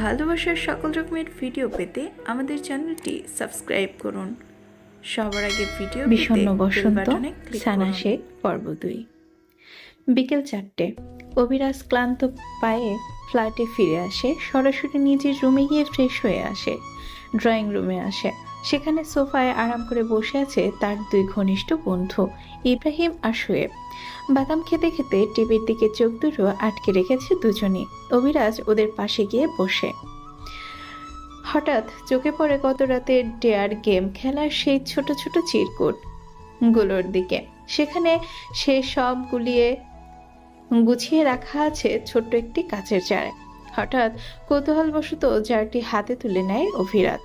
ভালোবাসার সকল রকমের ভিডিও পেতে আমাদের চ্যানেলটি সাবস্ক্রাইব করুন। সবার আগে ভিডিও বিষণ্ন বিষণ্ণ বসন্ত সানা শেখ পর্ব দুই। বিকেল চারটে অবিরাজ ক্লান্ত পায়ে ফ্ল্যাটে ফিরে আসে সরাসরি নিজের রুমে গিয়ে ফ্রেশ হয়ে আসে ড্রয়িং রুমে আসে। সেখানে সোফায় আরাম করে বসে আছে তার দুই ঘনিষ্ঠ বন্ধু, ইব্রাহিম আর শোয়েব। বাদাম খেতে খেতে টিভির দিকে চোখ দুটো আটকে রেখেছে দুজনই অভিরাজ ওদের পাশে গিয়ে বসে। হঠাৎ চোখে পড়ে গত রাতে ডেয়ার গেম খেলার সেই ছোট ছোট চিরকুটগুলোর দিকে। সেখানে সে সব গুলিয়ে গুছিয়ে রাখা আছে ছোট্ট একটি কাচের জার। হঠাৎ কৌতূহলবশত জারটি হাতে তুলে নেয় অভিরাজ।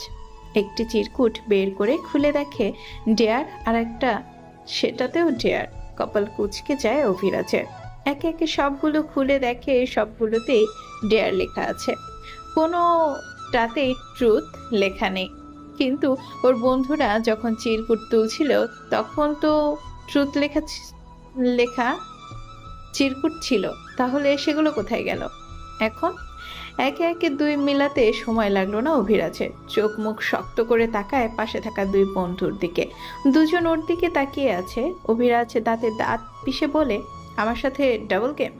একটি চিরকুট বের করে খুলে দেখে, ডেয়ার আর একটা সেটাতেও ডেয়ার, কপাল কুচকে যায় অভিরাজের। একে একে সবগুলো খুলে দেখে সবগুলোতেই ডেয়ার লেখা আছে। কোনো কোনোটাতেই ট্রুথ লেখা নেই। কিন্তু ওর বন্ধুরা যখন চিরকুট তুলছিল, তখন তো ট্রুথ লেখা লেখা চিরকুট ছিল। তাহলে সেগুলো কোথায় গেল? এখন একে একে দুই মিলাতে সময় লাগল না অভিরাজের। চোখ মুখ শক্ত করে তাকায় পাশে থাকা দুই বন্ধুর দিকে। দুজন ওর দিকে তাকিয়ে আছে। অভিরাজ দাঁতে দাঁত পিষে বলে, আমার সাথে ডাবল গেম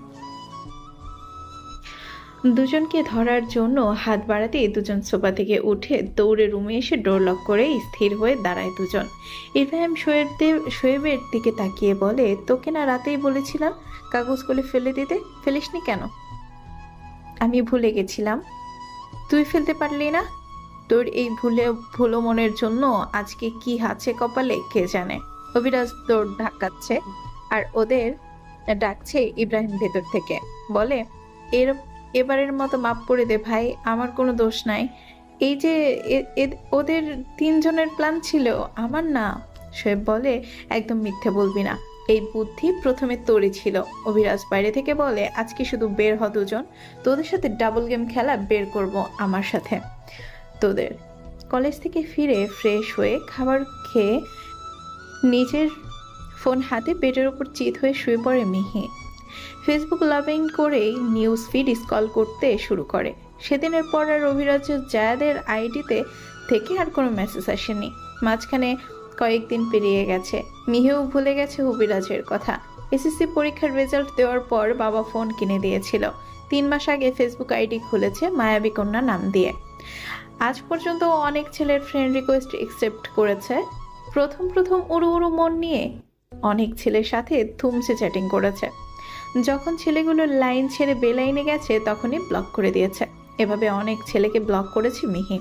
দুজনকে ধরার জন্য হাত বাড়াতেই দুজন সোফা থেকে উঠে দৌড়ে রুমে এসে ডোর লক করে স্থির হয়ে দাঁড়ায় দুজন। ইব্রাহিম শোয়েবদের শোয়েবের দিকে তাকিয়ে বলে, তোকে না রাতেই বলেছিলাম কাগজগুলো ফেলে দিতে? ফেলিসনি কেন? আমি ভুলে গেছিলাম। তুই ফেলতে পারলি না? তোর এই ভুলে, ভুলো মনের জন্য আজকে কি আছে কপালে, কে জানে? অভিরাজ তোর ঢাকাচ্ছে আর ওদের ডাকছে ইব্রাহিম ভেতর থেকে। বলে, এর, এবারের মতো মাপ করে দে ভাই, আমার কোনো দোষ নাই। এই যে ওদের তিনজনের প্ল্যান ছিল, আমার না। শোয়েব বলে, একদম মিথ্যে বলবি না। এই বুদ্ধি প্রথমে তোরই ছিল। অভিরাজ বাইরে থেকে বলে, আজকে শুধু বের হ দুজন। তোদের সাথে ডাবল গেম খেলা বের করব আমার সাথে। তোদের। কলেজ থেকে ফিরে ফ্রেশ হয়ে খাবার খেয়ে নিজের ফোন হাতে পেটের উপর চিত হয়ে শুয়ে পড়ে মিহি। ফেসবুক লাভিং করেই নিউজ ফিড স্কল করতে শুরু করে। সেদিনের পর আর অভিরাজ জায়াদের আইডিতে থেকে আর কোনো মেসেজ আসেনি। মাঝখানে কয়েকদিন পেরিয়ে গেছে। মিহেও ভুলে গেছে অভিরাজের কথা। এসএসসি পরীক্ষার রেজাল্ট দেওয়ার পর বাবা ফোন কিনে দিয়েছিল। তিন মাস আগে ফেসবুক আইডি খুলেছে মায়াবী কন্যা নাম দিয়ে। আজ পর্যন্ত অনেক ছেলের ফ্রেন্ড রিকোয়েস্ট একসেপ্ট করেছে। প্রথম প্রথম উড়ু উড়ু মন নিয়ে অনেক ছেলের সাথে থুমসে চ্যাটিং করেছে। যখন ছেলেগুলো লাইন ছেড়ে বেলাইনে গেছে, তখনই ব্লক করে দিয়েছে। এভাবে অনেক ছেলেকে ব্লক করেছে মিহি।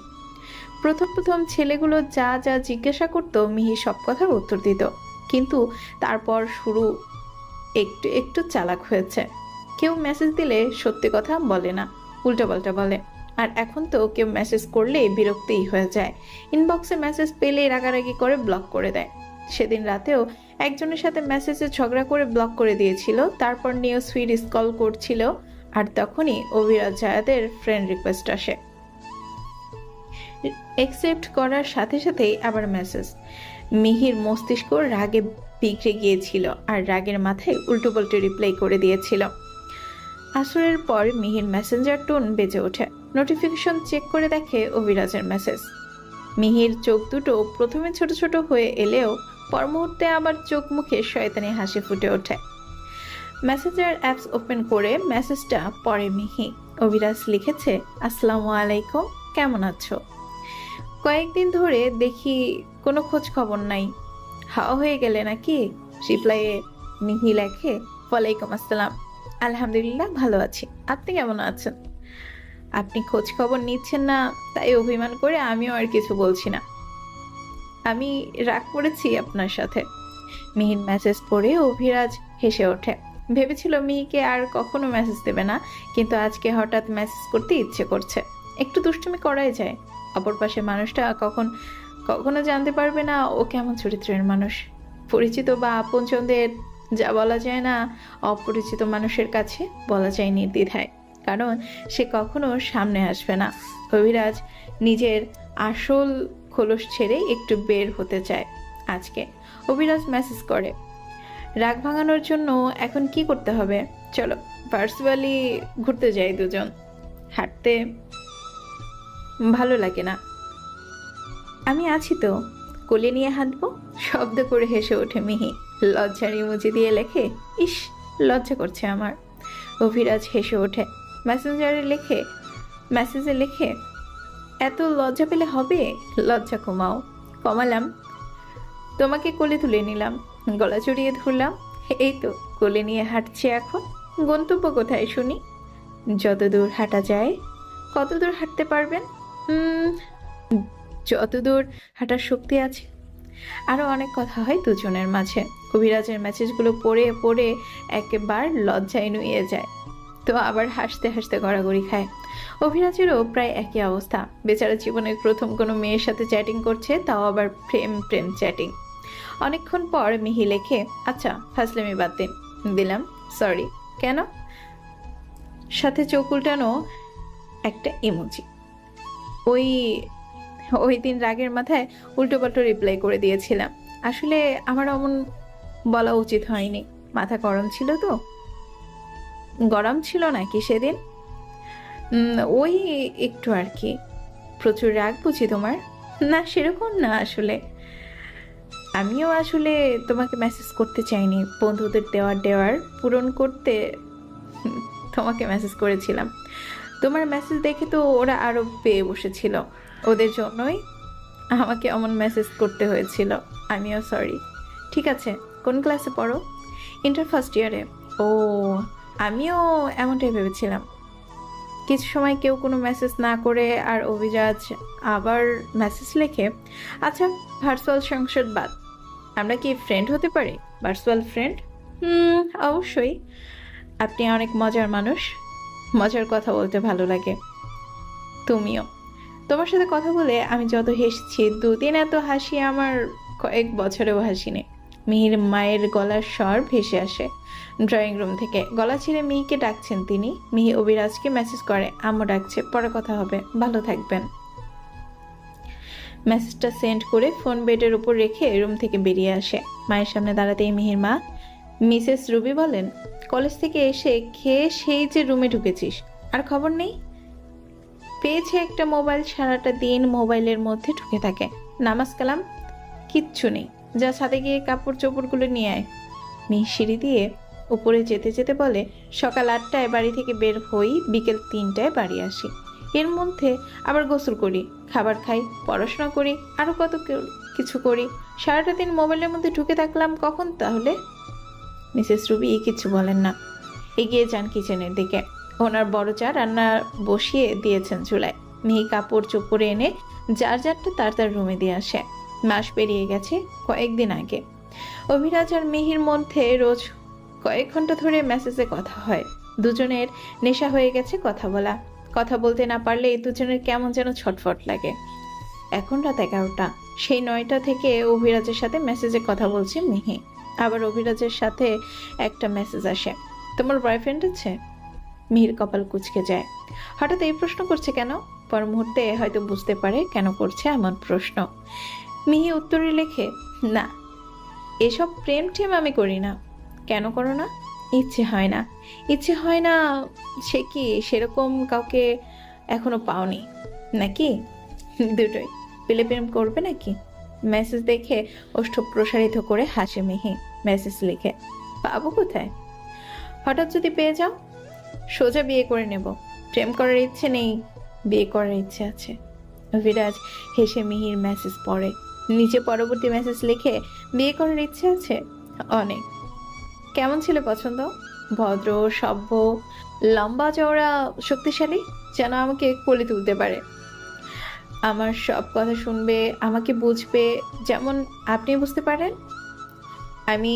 প্রথম প্রথম ছেলেগুলো যা যা জিজ্ঞাসা করতো, মিহি সব কথার উত্তর দিত। কিন্তু তারপর শুরু একটু একটু চালাক হয়েছে। কেউ মেসেজ দিলে সত্যি কথা বলে না উল্টাপাল্টা বলে। আর এখন তো কেউ মেসেজ করলে বিরক্তই হয়ে যায়। ইনবক্সে মেসেজ পেলেই রাগারাগি করে ব্লক করে দেয়। সেদিন রাতেও একজনের সাথে মেসেজে ঝগড়া করে ব্লক করে দিয়েছিল, তারপর নিউজ ফিড স্কল করছিল, আর তখনই অভিরাজ জায়াদের ফ্রেন্ড রিকোয়েস্ট আসে। একসেপ্ট করার সাথে সাথেই আবার মেসেজ মিহির মস্তিষ্ক রাগে বিগড়ে গিয়েছিল আর রাগের মাথায় উল্টো পাল্টো রিপ্লাই করে দিয়েছিল। আসরের পর মিহির মেসেঞ্জার টোন বেজে ওঠে। নোটিফিকেশন চেক করে দেখে অভিরাজের মেসেজ মিহির চোখ দুটো প্রথমে ছোট ছোট হয়ে এলেও পর মুহূর্তে আবার চোখ মুখে শয়তানি হাসি ফুটে ওঠে। মেসেঞ্জার অ্যাপস ওপেন করে মেসেজটা পরে মিহি। অভিরাজ লিখেছে, আসসালামু আলাইকুম, কেমন আছো? কয়েকদিন ধরে দেখি কোনো খোঁজ খবর নাই। হাওয়া হয়ে গেলে নাকি? রিপ্লাইয়ে মিহি লেখে, ওয়ালাইকুম আসসালাম। আলহামদুলিল্লাহ ভালো আছি। আপনি কেমন আছেন? আপনি খোঁজ খবর নিচ্ছেন না, তাই অভিমান করে আমিও আর কিছু বলছি না। আমি রাগ করেছি আপনার সাথে। মিহির মেসেজ পড়ে অভিরাজ হেসে ওঠে। ভেবেছিল মিহিকে আর কখনো মেসেজ দেবে না, কিন্তু আজকে হঠাৎ মেসেজ করতে ইচ্ছে করছে। একটু দুষ্টুমি করাই যায়। অপর পাশে মানুষটা কখন, কখনো জানতে পারবে না ও কেমন চরিত্রের মানুষ। পরিচিত বা আপনজনদের যা বলা যায় না, অপরিচিত মানুষের কাছে বলা যায় নির্দ্বিধায়। কারণ সে কখনো সামনে আসবে না। অভিরাজ নিজের আসল খোলস ছেড়ে একটু বের হতে চায় আজকে। অভিরাজ মেসেজ করে, রাগ ভাঙানোর জন্য এখন কি করতে হবে? চলো ভার্চুয়ালি ঘুরতে যাই দুজন। হাঁটতে ভালো লাগে না। আমি আছি তো, কোলে নিয়ে হাঁটবো, শব্দ করে হেসে ওঠে মিহি। লজ্জার ইমুজি দিয়ে লেখে, ইস, লজ্জা করছে আমার। অভিরাজ হেসে ওঠে, মেসেঞ্জারে লেখে, মেসেজে লেখে, এত লজ্জা পেলে হবে? লজ্জা কমাও। কমালাম, তোমাকে কোলে তুলে নিলাম, গলা জড়িয়ে ধরলাম, এই তো, কোলে নিয়ে হাঁটছে এখন, গন্তব্য কোথায় শুনি? যত দূর হাঁটা যায় কত দূর হাঁটতে পারবেন? হুম যত দূর হাঁটার শক্তি আছে। আরও অনেক কথা হয় দুজনের মাঝে। কবিরাজের মেসেজগুলো পড়ে পড়ে একেবার লজ্জায় নুয়ে যায়। তো আবার হাসতে হাসতে গড়াগড়ি খায়। অভিরাজেরও প্রায় একই অবস্থা। বেচারা জীবনের প্রথম কোনো মেয়ের সাথে চ্যাটিং করছে, তাও আবার প্রেম প্রেম চ্যাটিং অনেকক্ষণ পর মিহি লেখে আচ্ছা ফাসলেমি বাদ দিন দিলাম সরি কেন? সাথে চোখ উল্টানো একটা ইমোজি ওই ওই দিন রাগের মাথায় উল্টো পাল্টো রিপ্লাই করে দিয়েছিলাম। আসলে আমার অমন বলা উচিত হয়নি। মাথা গরম ছিল তো। গরম ছিল নাকি সেদিন? ওই একটু আর কি। প্রচুর রাগ বুঝি তোমার? না, সেরকম না আসলে। আমিও আসলে তোমাকে মেসেজ করতে চাইনি। বন্ধুদের দেওয়ার দেওয়ার পূরণ করতে তোমাকে মেসেজ করেছিলাম। তোমার মেসেজ দেখে তো ওরা আরও পেয়ে বসেছিল। ওদের জন্যই আমাকে এমন মেসেজ করতে হয়েছিল। আমিও সরি ঠিক আছে, কোন ক্লাসে পড়ো? ইন্টার ফার্স্ট ইয়ারে ও, আমিও এমনটাই ভেবেছিলাম। কিছু সময় কেউ কোনো মেসেজ না করে আর অভিরাজ আবার মেসেজ লেখে আচ্ছা ভার্চুয়াল সংসদ বাদ। আমরা কি ফ্রেন্ড হতে পারি? ভার্চুয়াল ফ্রেন্ড হুম, অবশ্যই। আপনি অনেক মজার মানুষ। মজার কথা বলতে ভালো লাগে। তুমিও। তোমার সাথে কথা বলে আমি যত হেসেছি, দুদিন এত হাসি আমার কয়েক বছরেও হাসিনি। মিহির মায়ের গলার স্বর ভেসে আসে। ড্রয়িং রুম থেকে। গলা ছিঁড়ে মিহিকে ডাকছেন তিনি। মিহি অবিরাজকে মেসেজ করে, আম্মু ডাকছে, পরে কথা হবে। ভালো থাকবেন। মেসেজটা সেন্ড করে ফোন বেডের উপর রেখে রুম থেকে বেরিয়ে আসে। মায়ের সামনে দাঁড়াতেই মিহির মা মিসেস রুবি বলেন, কলেজ থেকে এসে খেয়ে সেই যে রুমে ঢুকেছিস, আর খবর নেই? পেয়েছে একটা মোবাইল, সারাটা দিন মোবাইলের মধ্যে ঢুকে থাকে। নামাজ কালাম, কিচ্ছু নেই, যা ছাদে গিয়ে কাপড় চোপড়গুলো নিয়ে আয়। মেয়ে সিঁড়ি দিয়ে উপরে যেতে যেতে বলে, সকাল আটটায় বাড়ি থেকে বের হই, বিকেল তিনটায় বাড়ি আসি। এর মধ্যে আবার গোসল করি, খাবার খাই, পড়াশোনা করি আরও কত কিছু করি। সারাটা দিন মোবাইলের মধ্যে ঢুকে থাকলাম কখন তাহলে? মিসেস রুবি কিছু বলেন না। এগিয়ে যান কিচেনের দিকে। ওনার বড় চা রান্না বসিয়ে দিয়েছেন চুলায়। মেয়ে কাপড় চোপড়ে এনে যার যারটা তার তার রুমে দিয়ে আসে। মাস পেরিয়ে গেছে কয়েকদিন আগে। অভিরাজ আর মিহির মধ্যে রোজ কয়েক ঘণ্টা ধরে মেসেজে কথা হয়। দুজনের নেশা হয়ে গেছে কথা বলা। কথা বলতে না পারলে এই দুজনের কেমন যেন ছটফট লাগে। এখন রাত এগারোটা। সেই নয়টা থেকে অভিরাজের সাথে মেসেজে কথা বলছে মিহি। আবার অভিরাজের সাথে একটা মেসেজ আসে। তোমার বয়ফ্রেন্ড আছে? মিহির কপাল কুচকে যায়। হঠাৎ এই প্রশ্ন করছে কেন? পর মুহূর্তে হয়তো বুঝতে পারে কেন করছে এমন প্রশ্ন। মিহি উত্তরে লেখে, না, এসব প্রেম টেম আমি করি না। কেন করো না? ইচ্ছে হয় না। ইচ্ছে হয় না সে কি সেরকম কাউকে এখনও পাওনি? নাকি? দুটোই। পেলে প্রেম করবে নাকি? মেসেজ দেখে ওষ্ঠ প্রসারিত করে হাসে মিহি। মেসেজ লিখে পাবো কোথায়? হঠাৎ যদি পেয়ে যাও, সোজা বিয়ে করে নেব। প্রেম করার ইচ্ছে নেই, বিয়ে করার ইচ্ছে আছে। বিরাজ হেসে মিহির মেসেজ পড়ে। নিচে পরবর্তী মেসেজ লিখে, বিয়ে করার ইচ্ছে আছে? অনেক। কেমন ছিল পছন্দ? ভদ্র, সভ্য, লম্বা চওড়া, শক্তিশালী? যেন আমাকে কোলে তুলতে পারে। আমার সব কথা শুনবে, আমাকে বুঝবে, যেমন আপনি বুঝতে পারেন। আমি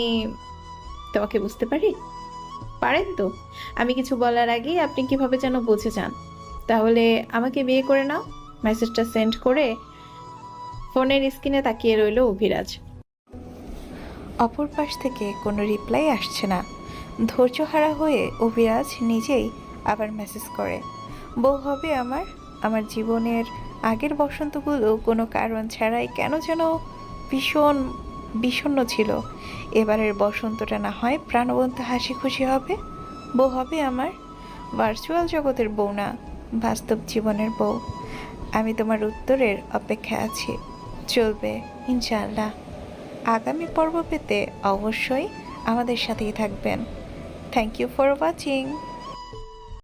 তোমাকে বুঝতে পারি? পারেন তো? আমি কিছু বলার আগেই আপনি কীভাবে যেন বুঝে যান। তাহলে আমাকে বিয়ে করে নাও, মেসেজটা সেন্ড করে ফোনের স্ক্রিনে তাকিয়ে রইল অভিরাজ। অপর পাশ থেকে কোনো রিপ্লাই আসছে না। ধৈর্যহারা হয়ে অভিরাজ নিজেই আবার মেসেজ করে, বউ হবে আমার আমার জীবনের আগের বসন্তগুলো কোনো কারণ ছাড়াই কেন যেন ভীষণ বিষণ্ণ ছিল। এবারের বসন্তটা না হয় প্রাণবন্ত হাসি খুশি হবে। বউ হবে আমার ভার্চুয়াল জগতের বউ না, বাস্তব জীবনের বউ। আমি তোমার উত্তরের অপেক্ষায় আছি। চলবে, ইনশাআল্লাহ। আগামী পর্ব পেতে অবশ্যই আমাদের সাথেই থাকবেন। Thank you for watching